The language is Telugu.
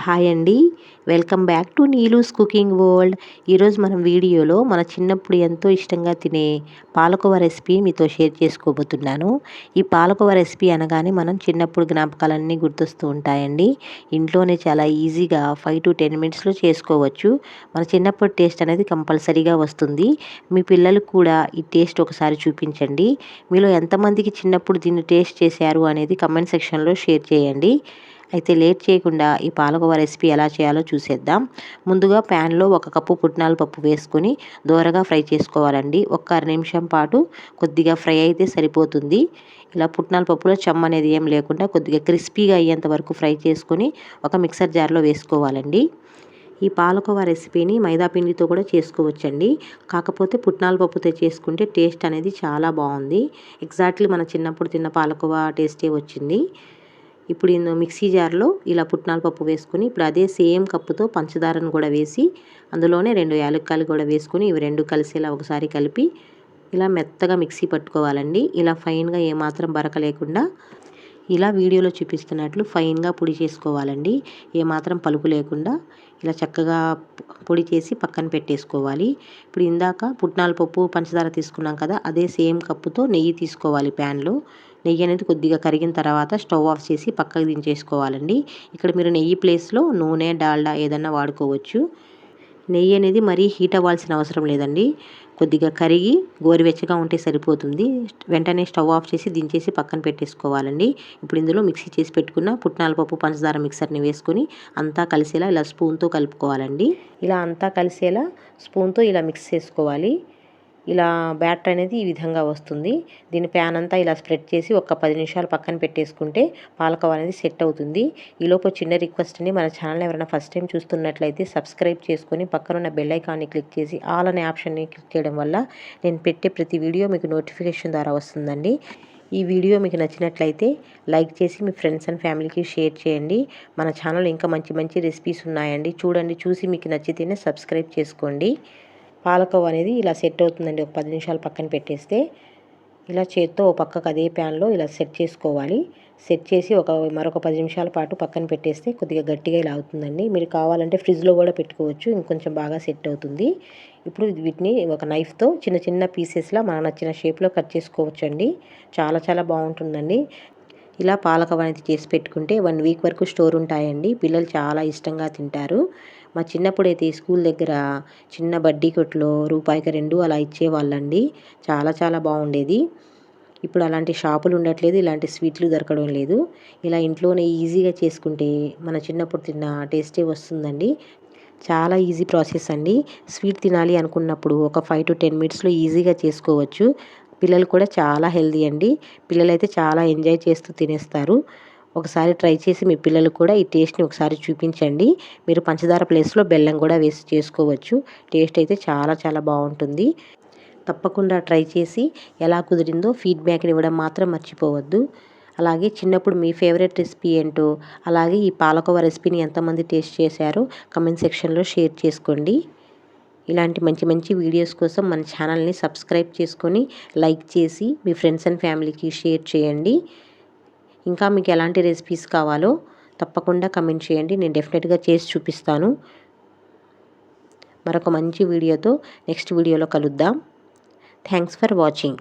హాయ్ అండి. Welcome back to Neelu's cooking world. ఈరోజు మనం వీడియోలో మన చిన్నప్పుడు ఎంతో ఇష్టంగా తినే పాలకోవ రెసిపీ మీతో షేర్ చేసుకోబోతున్నాను. ఈ పాలకోవ రెసిపీ అనగానే మనం చిన్నప్పుడు జ్ఞాపకాలన్నీ గుర్తొస్తూ ఉంటాయండి. ఇంట్లోనే చాలా ఈజీగా ఫైవ్ టు టెన్ మినిట్స్లో చేసుకోవచ్చు. మన చిన్నప్పుడు టేస్ట్ అనేది కంపల్సరీగా వస్తుంది. మీ పిల్లలకు కూడా ఈ టేస్ట్ ఒకసారి చూపించండి. మీలో ఎంతమందికి చిన్నప్పుడు దీన్ని టేస్ట్ చేశారు అనేది కమెంట్ సెక్షన్లో షేర్ చేయండి. అయితే లేట్ చేయకుండా ఈ పాలకోవా రెసిపీ ఎలా చేయాలో చూసేద్దాం. ముందుగా ప్యాన్లో ఒక కప్పు పుట్నాల పప్పు వేసుకొని దోరగా ఫ్రై చేసుకోవాలండి. ఒక అర నిమిషం పాటు కొద్దిగా ఫ్రై అయితే సరిపోతుంది. ఇలా పుట్నాల పప్పులో చెమ్మ అనేది ఏం లేకుండా కొద్దిగా క్రిస్పీగా అయ్యేంత వరకు ఫ్రై చేసుకొని ఒక మిక్సర్ జార్లో వేసుకోవాలండి. ఈ పాలకోవా రెసిపీని మైదా పిండితో కూడా చేసుకోవచ్చండి. కాకపోతే పుట్నాల పప్పుతో చేసుకుంటే టేస్ట్ అనేది చాలా బాగుంది. ఎగ్జాక్ట్లీ మన చిన్నప్పుడు తిన్న పాలకోవా టేస్టే వచ్చింది. ఇప్పుడు మిక్సీ జార్లో ఇలా పుట్నాల పప్పు వేసుకొని ఇప్పుడు అదే సేమ్ కప్పుతో పంచదారను కూడా వేసి అందులోనే రెండు యాలక్కాయలు కూడా వేసుకొని ఇవి రెండు కలిసేలా ఒకసారి కలిపి ఇలా మెత్తగా మిక్సీ పట్టుకోవాలండి. ఇలా ఫైన్గా ఏమాత్రం బరక లేకుండా ఇలా వీడియోలో చూపిస్తున్నట్లు ఫైన్గా పొడి చేసుకోవాలండి. ఏమాత్రం పలుపు లేకుండా ఇలా చక్కగా పొడి చేసి పక్కన పెట్టేసుకోవాలి. ఇప్పుడు ఇందాక పుట్నాల పప్పు పంచదార తీసుకున్నాం కదా అదే సేమ్ కప్పుతో నెయ్యి తీసుకోవాలి ప్యాన్లో. నెయ్యి అనేది కొద్దిగా కరిగిన తర్వాత స్టవ్ ఆఫ్ చేసి పక్కకు దించేసుకోవాలండి. ఇక్కడ మీరు నెయ్యి ప్లేస్లో నూనె డాల్డా ఏదన్నా వాడుకోవచ్చు. నెయ్యి అనేది మరీ హీట్ అవ్వాల్సిన అవసరం లేదండి. కొద్దిగా కరిగి గోరువెచ్చగా ఉంటే సరిపోతుంది. వెంటనే స్టవ్ ఆఫ్ చేసి దించేసి పక్కన పెట్టేసుకోవాలండి. ఇప్పుడు ఇందులో మిక్సీ చేసి పెట్టుకున్న పుట్నాల పప్పు పంచదార మిక్సర్ని వేసుకొని అంతా కలిసేలా ఇలా స్పూన్తో కలుపుకోవాలండి. ఇలా అంతా కలిసేలా స్పూన్తో ఇలా మిక్స్ చేసుకోవాలి. ఇలా బ్యాటర్ అనేది ఈ విధంగా వస్తుంది. దీని ప్యాన్ అంతా ఇలా స్ప్రెడ్ చేసి ఒక పది నిమిషాలు పక్కన పెట్టేసుకుంటే పాలకవ అనేది సెట్ అవుతుంది. ఈలోపు చిన్న రిక్వెస్ట్ అండి మన ఛానల్ ఎవరైనా ఫస్ట్ టైం చూస్తున్నట్లయితే సబ్స్క్రైబ్ చేసుకొని పక్కనున్న బెల్ ఐకాన్ని క్లిక్ చేసి ఆల్ అనే ఆప్షన్ని క్లిక్ చేయడం వల్ల నేను పెట్టే ప్రతి వీడియో మీకు నోటిఫికేషన్ ద్వారా వస్తుందండి. ఈ వీడియో మీకు నచ్చినట్లయితే లైక్ చేసి మీ ఫ్రెండ్స్ అండ్ ఫ్యామిలీకి షేర్ చేయండి. మన ఛానల్ ఇంకా మంచి మంచి రెసిపీస్ ఉన్నాయండి. చూడండి చూసి మీకు నచ్చితేనే సబ్స్క్రైబ్ చేసుకోండి. పాలకోవ అనేది ఇలా సెట్ అవుతుందండి. ఒక పది నిమిషాలు పక్కన పెట్టేస్తే ఇలా చేత్తో ఒక పక్కకు అదే ప్యాన్లో ఇలా సెట్ చేసుకోవాలి. సెట్ చేసి ఒక మరొక పది నిమిషాల పాటు పక్కన పెట్టేస్తే కొద్దిగా గట్టిగా ఇలా అవుతుందండి. మీరు కావాలంటే ఫ్రిడ్జ్లో కూడా పెట్టుకోవచ్చు. ఇంకొంచెం బాగా సెట్ అవుతుంది. ఇప్పుడు వీటిని ఒక నైఫ్తో చిన్న చిన్న పీసెస్లా మనకు నచ్చిన షేప్లో కట్ చేసుకోవచ్చు అండి చాలా చాలా బాగుంటుందండి. ఇలా పాలకవ అనేది చేసి పెట్టుకుంటే వన్ వీక్ వరకు స్టోర్ ఉంటాయండి. పిల్లలు చాలా ఇష్టంగా తింటారు. మా చిన్నప్పుడు అయితే స్కూల్ దగ్గర చిన్న బడ్డీ కొట్లో రూపాయికి రెండు అలా ఇచ్చేవాళ్ళండి. చాలా చాలా బాగుండేది. ఇప్పుడు అలాంటి షాపులు ఉండట్లేదు ఇలాంటి స్వీట్లు దొరకడం లేదు. ఇలా ఇంట్లోనే ఈజీగా చేసుకుంటే మన చిన్నప్పుడు తిన్న టేస్టే వస్తుందండి. చాలా ఈజీ ప్రాసెస్ అండి. స్వీట్ తినాలి అనుకున్నప్పుడు ఒక ఫైవ్ టు టెన్ మినిట్స్లో ఈజీగా చేసుకోవచ్చు. పిల్లలు కూడా చాలా హెల్దీ అండి. పిల్లలైతే చాలా ఎంజాయ్ చేస్తూ తినేస్తారు. ఒకసారి ట్రై చేసి మీ పిల్లలు కూడా ఈ టేస్ట్ని ఒకసారి చూపించండి. మీరు పంచదార ప్లేస్లో బెల్లం కూడా వేసి చేసుకోవచ్చు. టేస్ట్ అయితే చాలా చాలా బాగుంటుంది. తప్పకుండా ట్రై చేసి ఎలా కుదిరిందో ఫీడ్బ్యాక్ని ఇవ్వడం మాత్రం మర్చిపోవద్దు. అలాగే చిన్నప్పుడు మీ ఫేవరెట్ రెసిపీ ఏంటో అలాగే ఈ పాలకోవ రెసిపీని ఎంతమంది టేస్ట్ చేశారో కమెంట్ సెక్షన్లో షేర్ చేసుకోండి. ఇలాంటి మంచి మంచి వీడియోస్ కోసం మన ఛానల్ని సబ్స్క్రైబ్ చేసుకొని లైక్ చేసి మీ ఫ్రెండ్స్ అండ్ ఫ్యామిలీకి షేర్ చేయండి. ఇంకా మీకు ఎలాంటి రెసిపీస్ కావాలో తప్పకుండా కమెంట్ చేయండి. నేను డెఫినెట్గా చేసి చూపిస్తాను. మరొక మంచి వీడియోతో నెక్స్ట్ వీడియోలో కలుద్దాం. Thanks for watching.